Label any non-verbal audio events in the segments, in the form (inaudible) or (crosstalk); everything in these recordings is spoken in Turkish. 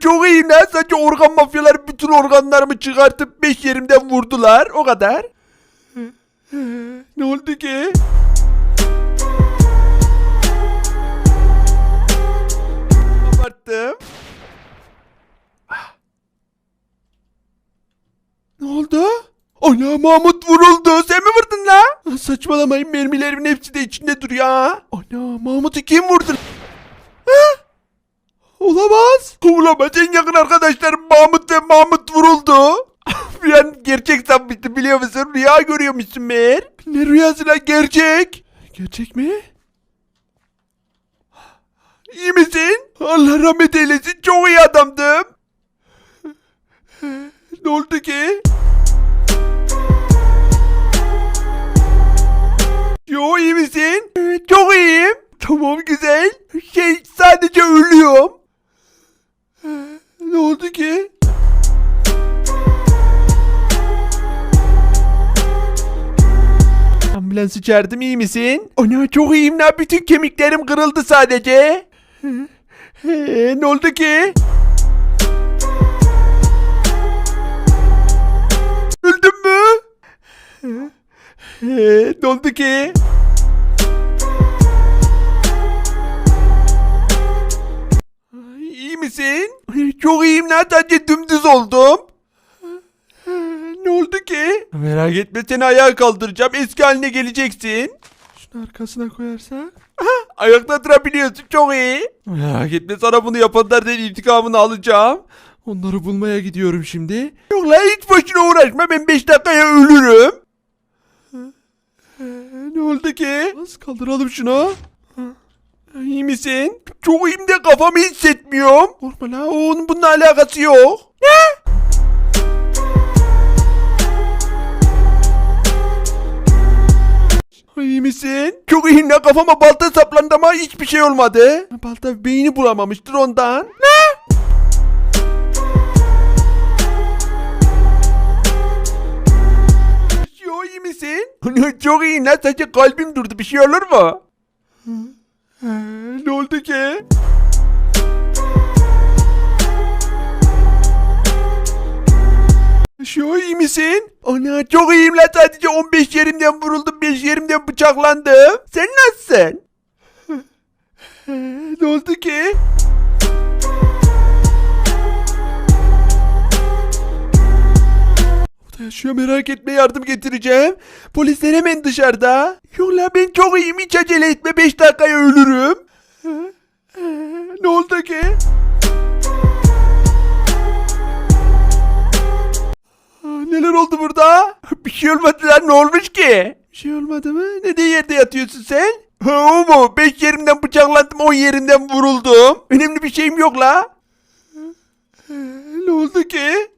çok iyiyim lan. Sadece organ mafyaları bütün organlarımı çıkartıp beş yerimden vurdular. O kadar. ne oldu ki? Abarttım. Ne oldu? Ana Mahmut vuruldu. Sen mi vurdun la? Saçmalamayın mermilerimin hepsi de içinde duruyor ha. Ana Mahmut'u kim vurdu? Olamaz. Olamaz. En yakın arkadaşlarım Mahmut ve Mahmut vuruldu. (laughs) Bir an gerçek sanmıştım biliyor musun? Rüya görüyormuşsun meğer. Ne rüyası lan gerçek? Gerçek mi? İyi misin? Allah rahmet eylesin. Çok iyi adamdım. Ne oldu ki? Yo iyi misin? Çok iyiyim. Tamam güzel. Şey sadece ölüyorum. Ambulansı çağırdım iyi misin? Ana çok iyiyim lan bütün kemiklerim kırıldı sadece. Ee, ne oldu ki? Öldün mü? Ee, ne oldu ki? İyi misin? Çok iyiyim lan sadece dümdüz oldum. Ee, Ne oldu ki? Merak etme seni ayağa kaldıracağım. Eski haline geleceksin. Şunu arkasına koyarsak. Aha, ayakta durabiliyorsun çok iyi. Merak etme sana bunu yapanlardan intikamını alacağım. Onları bulmaya gidiyorum şimdi. Yok la hiç boşuna uğraşma ben 5 dakikaya ölürüm. Ne oldu ki? Az kaldıralım şunu. İyi misin? Çok iyiyim de kafamı hissetmiyorum. Korkma la onun bununla alakası yok. Ne? İyi misin? Çok iyiyim la kafama balta saplandı ama hiçbir şey olmadı. Balta beyni bulamamıştır ondan. Ne? Yo iyi misin? (laughs) Çok iyiyim lan sadece kalbim durdu bir şey olur mu? Ne oldu ki? Şu iyi misin? Ana çok iyiyim lan sadece 15 yerimden vuruldum 5 yerimden bıçaklandım. Sen nasılsın? (laughs) Ne oldu ki? Yaşıyor merak etme yardım getireceğim. Polisler hemen dışarıda. Yok la ben çok iyiyim hiç acele etme 5 dakikaya ölürüm. Neler oldu burada? (laughs) Bir şey olmadı lan ne olmuş ki? Bir şey olmadı mı? Neden yerde yatıyorsun sen? Ha o mu? 5 yerimden bıçaklandım 10 yerimden vuruldum. Önemli bir şeyim yok la. Ne oldu ki?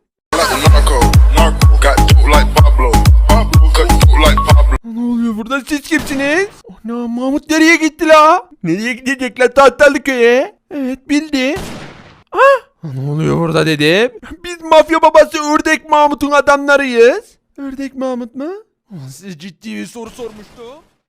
Ne oluyor burada siz kimsiniz? Ana Mahmut nereye gitti la? Nereye gidecek la tahtalı köye? Evet bildi. Ah! Ne oluyor burada dedim. Biz mafya babası Ördek Mahmut'un adamlarıyız. Ördek Mahmut mu? Size ciddi bir soru sormuştum.